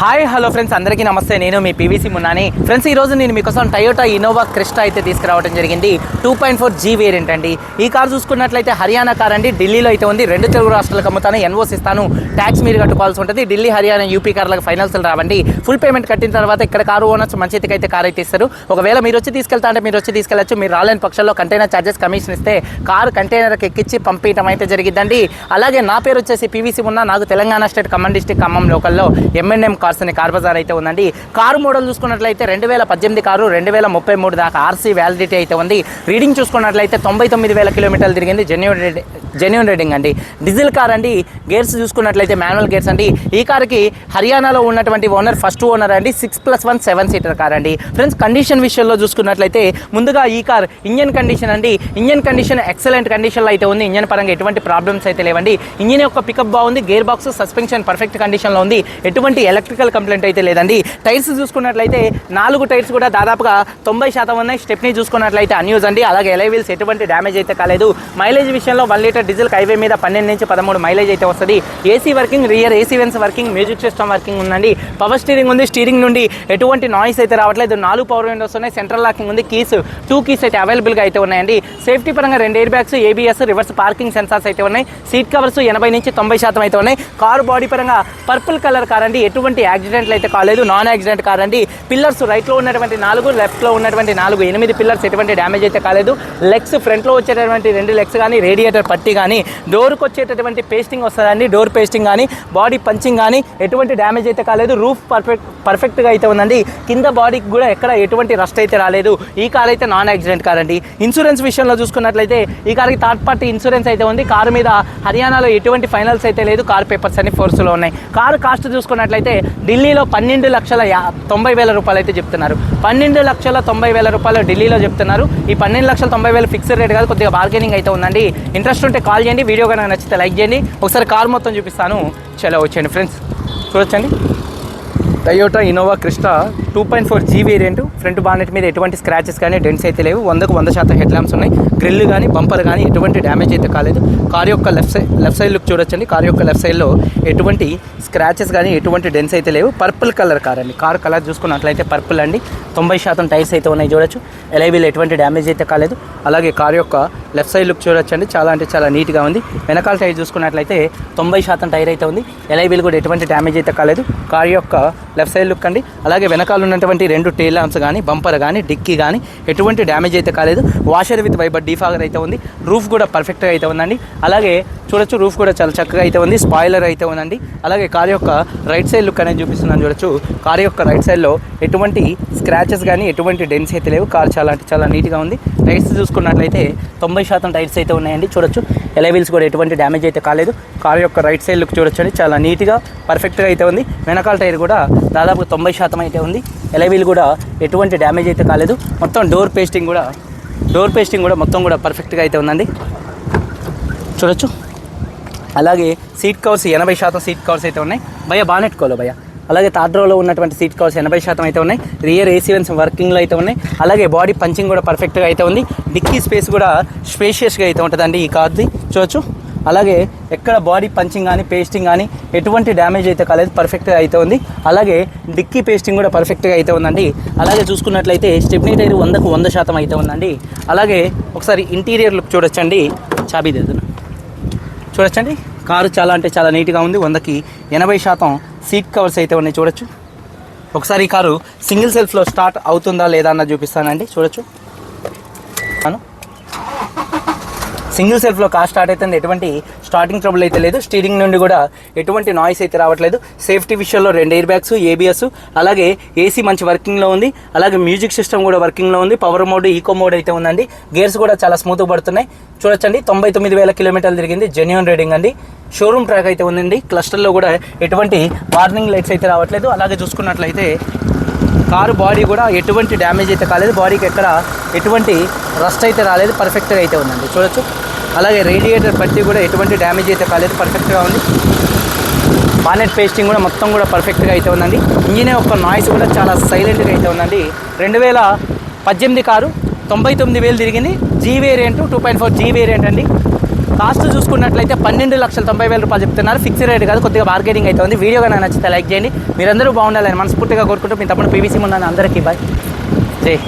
Hi hello friends అందరికీ నమస్తే. నేను మీ పీవీసీ మున్నాని. ఫ్రెండ్స్ ఈ రోజు నేను మీకోసం టయోటా ఇన్నోవా క్రిస్టా అయితే తీసుకురావడం జరిగింది. Two point four G variant అండి. ఈ కార్ చూసుకున్నట్లయితే హర్యానా కార్ అండి. ఢిల్లీలో అయితే ఉంది. రెండు తెలుగు రాష్ట్రాలకు అమ్ముతాను. ఎన్ఓస్ ఇస్తాను. ట్యాక్స్ మీరు కట్టుకోవాల్సి ఉంటుంది. ఢిల్లీ హర్యానా యూపీ కార్లకు ఫైనల్స్ రావండి. ఫుల్ పేమెంట్ కట్టిన తర్వాత ఇక్కడ కారు ఓనర్స్ మంచి అయితే కార్ అయితే ఇస్తారు. ఒకవేళ మీరు వచ్చి తీసుకెళ్తా అంటే మీరు వచ్చి తీసుకెళ్ళచ్చు. మీరు రాలేని పక్షంలో కంటైనర్ ఛార్జెస్ కమిషన్ ఇస్తే కారు కంటైనర్కి ఎక్కించి పంపించడం అయితే జరిగిందండి అలాగే నా పేరు వచ్చేసి పీవీసీ ఉన్న నాకు తెలంగాణ స్టేట్ ఖమ్మం డిస్టిక్ ఖమ్మం లోకల్లో ఎంఎన్ఎం కార్స్ అనే కార్ బజార్ అయితే ఉందండి. కారు మోడల్ చూసుకున్నట్లయితే రెండు వేల పద్దెనిమిది కారు రెండు వేల ముప్పై మూడు దాకా ఆర్సీ వ్యాలిడిటీ అయితే ఉంది. రీడింగ్ చూసుకున్నట్లయితే తొంభై తొమ్మిది వేల కిలోమీటర్లు తిరిగింది. జెన్యున్ జెన్యున్ రేటింగ్ అండి. డీజిల్ కార్ అండి. గేర్స్ చూసుకున్నట్లయితే మాన్యువల్ గేర్స్ అండి. ఈ కార్కి హర్యానాలో ఉన్నటువంటి ఓనర్ ఫస్ట్ ఓనర్ అండి. Six plus one seven seater car అండి. ఫ్రెండ్స్ కండిషన్ విషయంలో చూసుకున్నట్లయితే ముందుగా ఈ కార్ ఇంజన్ కండిషన్ అండి. ఇంజన్ కండిషన్ ఎక్సలెంట్ కండిషన్లో అయితే ఉంది. ఇంజన్ పరంగా ఎటువంటి ప్రాబ్లమ్స్ అయితే లేవండి. ఇంజన్ యొక్క పికప్ బాగుంది. గేర్ బాక్స్ సస్పెన్షన్ పర్ఫెక్ట్ కండిషన్లో ఉంది. ఎటువంటి ఎలక్ట్రికల్ కంప్లైంట్ అయితే లేదండి. టైర్స్ చూసుకున్నట్లయితే నాలుగు టైర్స్ కూడా దాదాపుగా తొంభై శాతం ఉన్నాయి. స్టెప్ని చూసుకున్నట్లయితే అన్యూజ్ అండి. అలాగే ఎలైవిల్స్ ఎటువంటి డ్యామేజ్ అయితే కాలేదు. మైలేజ్ విషయంలో వన్ లీటర్ డీజిల్ హైవే మీద పన్నెండు నుంచి పదమూడు మైలేజ్ అయితే వస్తుంది. AC working rear AC vents working music system working ఉందండి. పవర్ స్టీరింగ్ ఉంది స్టీరింగ్ నుండి ఎటువంటి నాయిస్ అయితే రావట్లేదు. నాలుగు పవర్ విండోస్ ఉన్నాయి సెంట్రల్ లాకింగ్ ఉంది కీస్ టూ కీస్ అయితే అవైలబుల్గా అయితే ఉన్నాయండి. సేఫ్టీ పరంగా రెండు air bags ABS reverse parking sensors అయితే ఉన్నాయి. సీట్ కవర్స్ ఎనభై నుంచి తొంభై శాతం అయితే ఉన్నాయి. కారు బాడీ పరంగా పర్పుల్ కలర్ కార్ అండి. ఎటువంటి యాక్సిడెంట్లు అయితే కాలేదు. నాన్ యాక్సిడెంట్ కార్ అండి. పిల్లర్స్ రైట్లో ఉన్నటువంటి నాలుగు లెఫ్ట్లో ఉన్నటువంటి నాలుగు ఎనిమిది పిల్లర్స్ ఎటువంటి డ్యామేజ్ అయితే కాలేదు. లెగ్స్ ఫ్రంట్లో వచ్చేటటువంటి రెండు లెగ్స్ కానీ రేడియేటర్ పట్టి కానీ డోర్కి వచ్చేటటువంటి పేస్టింగ్ వస్తుందండి. డోర్ పేస్టింగ్ కానీ బాడీ పంచింగ్ కానీ ఎటువంటి డ్యామేజ్ అయితే కాలేదు. రూఫ్ పర్ఫెక్ట్ పర్ఫెక్ట్గా అయితే ఉందండి. కింద బాడీకి కూడా ఎక్కడ ఎటువంటి రస్ట్ అయితే రాలేదు. ఈ కార్ అయితే నాన్ యాక్సిడెంట్ కార్ అండి. ఇన్సూరెన్స్ విషయంలో చూసుకున్నట్లయితే ఈ కార్కి థర్డ్ పార్టీ ఇన్సూరెన్స్ అయితే ఉంది. కారు మీద హర్యానాలో ఎటువంటి ఫైనల్స్ అయితే లేదు. కార్ పేపర్స్ అన్ని ఫోర్స్లో ఉన్నాయి. కారు కాస్ట్ చూసుకున్నట్లయితే ఢిల్లీలో పన్నెండు లక్షల తొంభై వేల రూపాయలు అయితే చెప్తున్నారు. పన్నెండు లక్షల తొంభై వేల రూపాయలు ఢిల్లీలో చెప్తున్నారు. ఈ పన్నెండు లక్షల తొంభై వేలు ఫిక్స్డ్ రేట్ కాదు. కొద్దిగా బార్గెనింగ్ అయితే ఉందండి. ఇంట్రెస్ట్ ఉంటే కాల్ చేయండి. వీడియో కనుక నచ్చితే లైక్ చేయండి. ఒకసారి కార్ మొత్తం చూపిస్తాను. చలో వచ్చేయండి ఫ్రెండ్స్. చూడొచ్చండి. Toyota Innova Crysta two point four G variant front bonnet మీద ఎటువంటి స్క్రాచెస్ కానీ డెంట్స్ అయితే లేవు. వందకు వంద శాతం హెడ్ ల్యాంప్స్ ఉన్నాయి. గ్రిల్ కానీ బంపర్ కానీ ఎటువంటి డ్యామేజ్ అయితే కాలేదు. కార్ యొక్క left side left side look చూడొచ్చండి. కార్ యొక్క లెఫ్ట్ సైడ్లో ఎటువంటి స్క్రాచెస్ కానీ ఎటువంటి డెన్స్ అయితే లేవు. పర్పుల్ కలర్ కార్ అండి. కార్ కలర్ చూసుకున్నట్లయితే పర్పుల్ అండి. తొంభై శాతం టైర్స్ అయితే ఉన్నాయి చూడొచ్చు. ఎలైవీలు ఎటువంటి డ్యామేజ్ అయితే కాలేదు. అలాగే కార్ యొక్క లెఫ్ట్ సైడ్ లుక్ చూడొచ్చండి. చాలా అంటే చాలా నీట్గా ఉంది. వెనకాల టైర్ చూసుకున్నట్లయితే తొంభై శాతం టైర్ అయితే ఉంది. ఎలైవీలు కూడా ఎటువంటి డ్యామేజ్ అయితే కాలేదు. కార్ యొక్క లెఫ్ట్ సైడ్ లుక్ అండి. అలాగే వెనకాల ఉన్నటువంటి రెండు టేల్ ల్యాంప్స్ కానీ బంపర్ కానీ డిక్కీ కానీ ఎటువంటి డ్యామేజ్ అయితే కాలేదు. వాషర్ విత్ వైబర్ డీఫాగర్ అయితే ఉంది. రూఫ్ కూడా పర్ఫెక్ట్గా అయితే ఉందండి. అలాగే చూడొచ్చు రూఫ్ కూడా చాలా చక్కగా అయితే ఉంది. స్పాయిలర్ అయితే ఉందండి. అలాగే కార్ యొక్క రైట్ సైడ్ లుక్ అనేది చూపిస్తున్నాను చూడొచ్చు. కార్ యొక్క రైట్ సైడ్లో ఎటువంటి స్క్రాచెస్ కానీ ఎటువంటి డెన్స్ అయితే లేవు. కార్ చాలా అంటే చాలా నీట్గా ఉంది. టైర్స్ చూసుకున్నట్లయితే తొంభై శాతం టైర్స్ అయితే ఉన్నాయండి. చూడొచ్చు. ఎలైవిల్స్ కూడా ఎటువంటి డ్యామేజ్ అయితే కాలేదు. కార్ యొక్క రైట్ సైడ్ లుక్ చూడొచ్చండి. చాలా నీట్గా పర్ఫెక్ట్గా అయితే ఉంది. వెనకాల టైర్ కూడా దాదాపు తొంభై శాతం అయితే ఉంది. ఎలవీల్ కూడా ఎటువంటి డ్యామేజ్ అయితే కాలేదు. మొత్తం డోర్ పేస్టింగ్ కూడా డోర్ పేస్టింగ్ కూడా మొత్తం కూడా పర్ఫెక్ట్గా అయితే ఉందండి. చూడొచ్చు. అలాగే సీట్ కవర్స్ ఎనభై శాతం సీట్ కవర్స్ అయితే ఉన్నాయి. భయ బానెట్టుకోవాలి భయ అలాగే థర్డ్ రోలో ఉన్నటువంటి సీట్ కవర్స్ ఎనభై శాతం అయితే ఉన్నాయి. రియర్ ఏసీ వెన్స్ వర్కింగ్లో అయితే ఉన్నాయి. అలాగే బాడీ పంచింగ్ కూడా పర్ఫెక్ట్గా అయితే ఉంది. డిక్కీ స్పేస్ కూడా స్పేషియస్గా అయితే ఉంటుందండి ఈ కార్ది. చూడొచ్చు. అలాగే ఎక్కడ బాడీ పంచింగ్ కానీ పేస్టింగ్ కానీ ఎటువంటి డ్యామేజ్ అయితే కాలేదు పర్ఫెక్ట్గా అయితే ఉంది. అలాగే డిక్కీ పేస్టింగ్ కూడా పర్ఫెక్ట్గా అయితే ఉందండి. అలాగే చూసుకున్నట్లయితే స్టెప్నీ టైర్ వందకు వంద శాతం అయితే ఉందండి. అలాగే ఒకసారి ఇంటీరియర్ లుక్ చూడొచ్చండి. చాబీ దగ్గర చూడొచ్చండి. కారు చాలా అంటే చాలా నీట్గా ఉంది. వందకి ఎనభై శాతం సీట్ కవర్స్ అయితే ఉన్నాయి. చూడొచ్చు. ఒకసారి ఈ కారు సింగిల్ సెల్ఫ్లో స్టార్ట్ అవుతుందా లేదా అన్నది చూపిస్తానండి. చూడొచ్చు. అను. సింగిల్ సెల్ఫ్లో కార్ స్టార్ట్ అవుతుంది ఎటువంటి స్టార్టింగ్ ట్రబుల్ అయితే లేదు. స్టీరింగ్ నుండి కూడా ఎటువంటి నాయిస్ అయితే రావట్లేదు. సేఫ్టీ విషయంలో రెండు ఎయిర్ బ్యాగ్స్ ఏబిఎస్ అలాగే ఏసీ మంచి వర్కింగ్లో ఉంది. అలాగే మ్యూజిక్ సిస్టమ్ కూడా వర్కింగ్లో ఉంది. పవర్ మోడ్ ఈకో మోడ్ అయితే ఉందండి. గేర్స్ కూడా చాలా స్మూత్గా పడుతున్నాయి. చూడొచ్చండి. తొంభై తొమ్మిది వేల కిలోమీటర్లు తిరిగింది. జెన్యున్ రేడింగ్ అండి. షోరూమ్ ట్రాక్ అయితే ఉందండి. క్లస్టర్లో కూడా ఎటువంటి వార్నింగ్ లైట్స్ అయితే రావట్లేదు. అలాగే చూసుకున్నట్లయితే కారు బాడీ కూడా ఎటువంటి డ్యామేజ్ అయితే కాలేదు. బాడీకి ఎక్కడ ఎటువంటి రస్ట్ అయితే రాలేదు. పర్ఫెక్ట్గా అయితే ఉందండి. చూడొచ్చు. అలాగే రేడియేటర్ పట్టి కూడా ఎటువంటి డ్యామేజ్ అయితే కాలేదు పర్ఫెక్ట్గా ఉంది. బానెట్ పేస్టింగ్ కూడా మొత్తం కూడా పర్ఫెక్ట్గా అయితే ఉందండి. ఇంజిన్ యొక్క నాయిస్ కూడా చాలా సైలెంట్గా అయితే ఉందండి. రెండు వేల పద్దెనిమిది కారు తొంభై తొమ్మిది వేలు తిరిగింది. G variant two point four G variant అండి. కాస్ట్ చూసుకున్నట్లయితే పన్నెండు లక్షల తొంభై వేల రూపాయలు చెప్తున్నారు. ఫిక్స్ రేట్ కాదు కొద్దిగా బార్గెనింగ్ అయితే ఉంది. వీడియో కానీ నచ్చితే లైక్ చేయండి. మీరందరూ బాగుండాలని మనస్ఫూర్తిగా కోరుకుంటూ మీ తప్పుడు పీవీసీ ఉన్నాను అందరికీ బాయ్ జై.